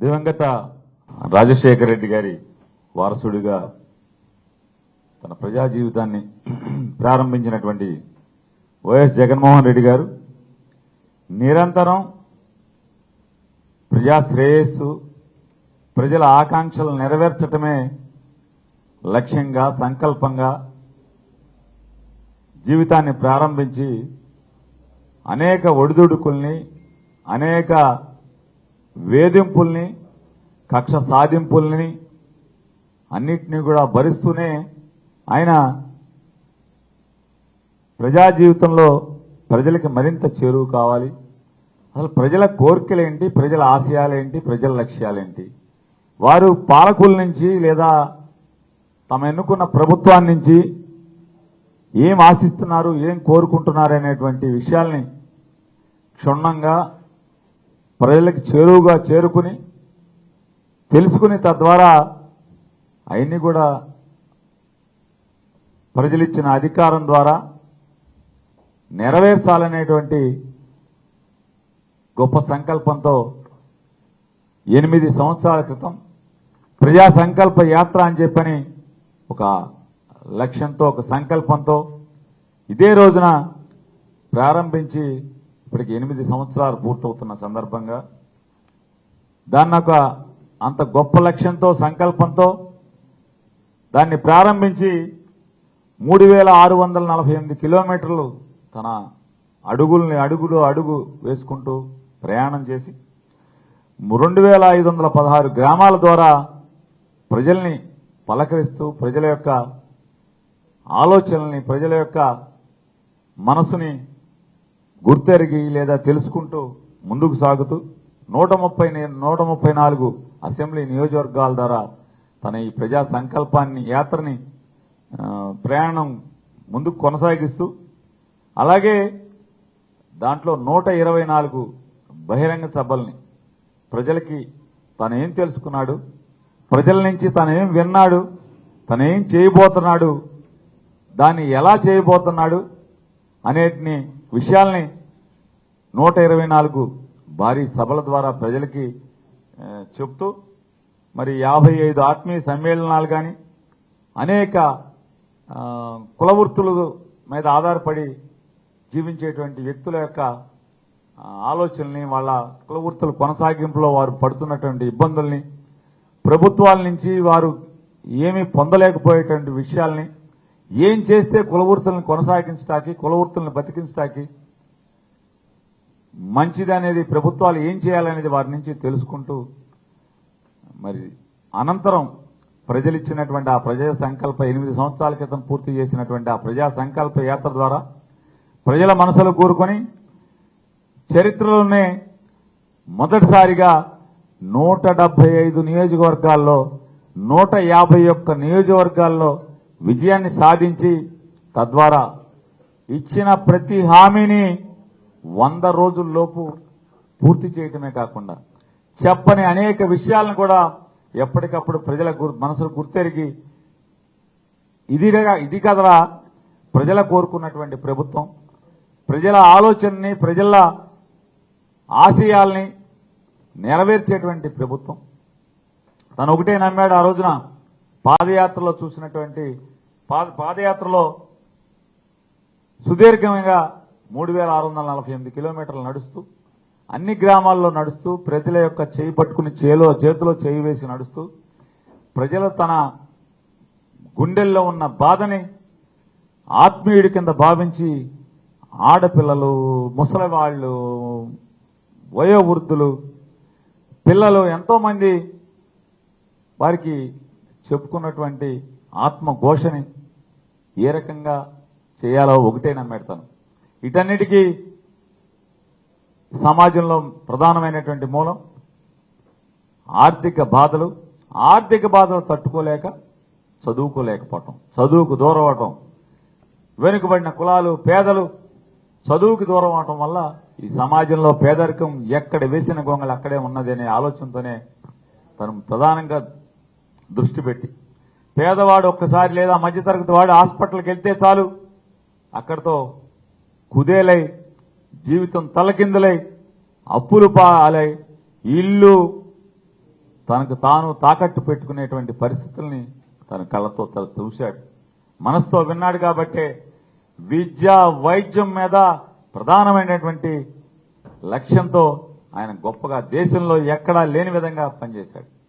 దివంగత రాజశేఖర రెడ్డి గారి వారసుడిగా తన ప్రజా జీవితాన్ని ప్రారంభించినటువంటి వైఎస్ జగన్మోహన్ రెడ్డి గారు నిరంతరం ప్రజా శ్రేయస్సు ప్రజల ఆకాంక్షలు నెరవేర్చటమే లక్ష్యంగా సంకల్పంగా జీవితాన్ని ప్రారంభించి అనేక ఒడిదుడుకుల్ని అనేక వేధింపుల్ని కక్ష సాధింపుల్ని అన్నిటినీ కూడా భరిస్తూనే ఆయన ప్రజా జీవితంలో ప్రజలకి మరింత చేరువు కావాలి. అసలు ప్రజల కోరికలేంటి? ప్రజల ఆశయాలేంటి? ప్రజల లక్ష్యాలేంటి? వారు పాలకుల నుంచి లేదా తమ ఎన్నుకున్న ప్రభుత్వాన్ని నుంచి ఏం ఆశిస్తున్నారు ఏం కోరుకుంటున్నారు అనేటువంటి విషయాల్ని క్షుణ్ణంగా ప్రజలకు చేరువుగా చేరుకుని తెలుసుకుని తద్వారా అవన్నీ కూడా ప్రజలిచ్చిన అధికారం ద్వారా నెరవేర్చాలనేటువంటి గొప్ప సంకల్పంతో ఎనిమిది సంవత్సరాల క్రితం ప్రజా సంకల్ప యాత్ర అని చెప్పని ఒక లక్ష్యంతో ఒక సంకల్పంతో ఇదే రోజున ప్రారంభించి ఇప్పటికి ఎనిమిది సంవత్సరాలు పూర్తవుతున్న సందర్భంగా దాన్ని ఒక అంత గొప్ప లక్ష్యంతో సంకల్పంతో దాన్ని ప్రారంభించి మూడు వేల ఆరు వందల నలభై ఎనిమిది కిలోమీటర్లు తన అడుగుల్ని అడుగులు అడుగు వేసుకుంటూ ప్రయాణం చేసి రెండు వేల ఐదు వందల పదహారు గ్రామాల ద్వారా ప్రజల్ని పలకరిస్తూ ప్రజల యొక్క ఆలోచనల్ని ప్రజల యొక్క మనసుని గుర్తెరిగి లేదా తెలుసుకుంటూ ముందుకు సాగుతూ నూట ముప్పై నూట ముప్పై నాలుగు అసెంబ్లీ నియోజకవర్గాల ద్వారా తన ఈ ప్రజా సంకల్పాన్ని యాత్రని ప్రయాణం ముందుకు కొనసాగిస్తూ అలాగే దాంట్లో నూట ఇరవై నాలుగు బహిరంగ సభల్ని ప్రజలకి తను ఏం తెలుసుకున్నాడు? ప్రజల నుంచి తను ఏం విన్నాడు? తను ఏం చేయబోతున్నాడు? దాన్ని ఎలా చేయబోతున్నాడు? అనేటిని విషయాల్ని నూట ఇరవై నాలుగు భారీ సభల ద్వారా ప్రజలకి చెప్తూ మరి యాభై ఐదు ఆత్మీయ సమ్మేళనాలు కానీ అనేక కులవృత్తుల మీద ఆధారపడి జీవించేటువంటి వ్యక్తుల యొక్క ఆలోచనల్ని వాళ్ళ కులవృత్తుల కొనసాగింపులో వారు పడుతున్నటువంటి ఇబ్బందుల్ని ప్రభుత్వాల నుంచి వారు ఏమీ పొందలేకపోయేటువంటి విషయాల్ని ఏం చేస్తే కులవృత్తులను కొనసాగించడానికి కులవృత్తులను బతికించడానికి మంచిదనేది ప్రభుత్వాలు ఏం చేయాలనేది వారి నుంచి తెలుసుకుంటూ మరి అనంతరం ప్రజలిచ్చినటువంటి ఆ ప్రజా సంకల్ప ఎనిమిది సంవత్సరాల క్రితం పూర్తి చేసినటువంటి ఆ ప్రజా సంకల్ప యాత్ర ద్వారా ప్రజల మనసులు కోరుకొని చరిత్రలోనే మొదటిసారిగా నూట డెబ్బై ఐదు నియోజకవర్గాల్లో నూట యాభై ఒక్క నియోజకవర్గాల్లో విజయాన్ని సాధించి తద్వారా ఇచ్చిన ప్రతి హామీని వంద రోజుల్లోపు పూర్తి చేయటమే కాకుండా చెప్పని అనేక విషయాలను కూడా ఎప్పటికప్పుడు ప్రజల మనసులు గుర్తెరిగి ఇదిగా ఇది కదరా ప్రజల కోరుకున్నటువంటి ప్రభుత్వం. ప్రజల ఆలోచనని ప్రజల ఆశయాల్ని నెరవేర్చేటువంటి ప్రభుత్వం. తను ఒకటే నమ్మాడు ఆ రోజున పాదయాత్రలో చూసినటువంటి పాద- పాదయాత్రలో సుదీర్ఘంగా మూడు వేల ఆరు వందల నలభై ఎనిమిది కిలోమీటర్లు నడుస్తూ అన్ని గ్రామాల్లో నడుస్తూ ప్రజల యొక్క చేయి పట్టుకుని చేలో చేతిలో చేయి వేసి నడుస్తూ ప్రజలు తన గుండెల్లో ఉన్న బాధని ఆత్మీయుడి కింద భావించి ఆడపిల్లలు ముసలివాళ్ళు వయోవృద్ధులు పిల్లలు ఎంతోమంది వారికి చెప్పుకున్నటువంటి ఆత్మఘోషని ఏ రకంగా చేయాలో ఒకటే నమ్మెడతాను. ఇటన్నిటికీ సమాజంలో ప్రధానమైనటువంటి మూలం ఆర్థిక బాధలు. ఆర్థిక బాధలు తట్టుకోలేక చదువుకోలేకపోవటం చదువుకు దూరం అవటం వెనుకబడిన కులాలు పేదలు చదువుకు దూరం అవటం వల్ల ఈ సమాజంలో పేదరికం ఎక్కడ వేసిన గొంగలు అక్కడే ఉన్నది అనే ఆలోచనతోనే తను ప్రధానంగా దృష్టి పెట్టి పేదవాడు ఒక్కసారి లేదా మధ్యతరగతి వాడు హాస్పిటల్కి వెళ్తే చాలు. అక్కడితో కుదేలై జీవితం తలకిందులై అప్పులు పాలై ఇల్లు తనకు తాను తాకట్టు పెట్టుకునేటువంటి పరిస్థితుల్ని తన కళ్ళతో తను చూశాడు. మనసుతో విన్నాడు కాబట్టే విద్య వైద్యం మీద ప్రధానమైనటువంటి లక్ష్యంతో ఆయన గొప్పగా దేశంలో ఎక్కడా లేని విధంగా పనిచేశాడు.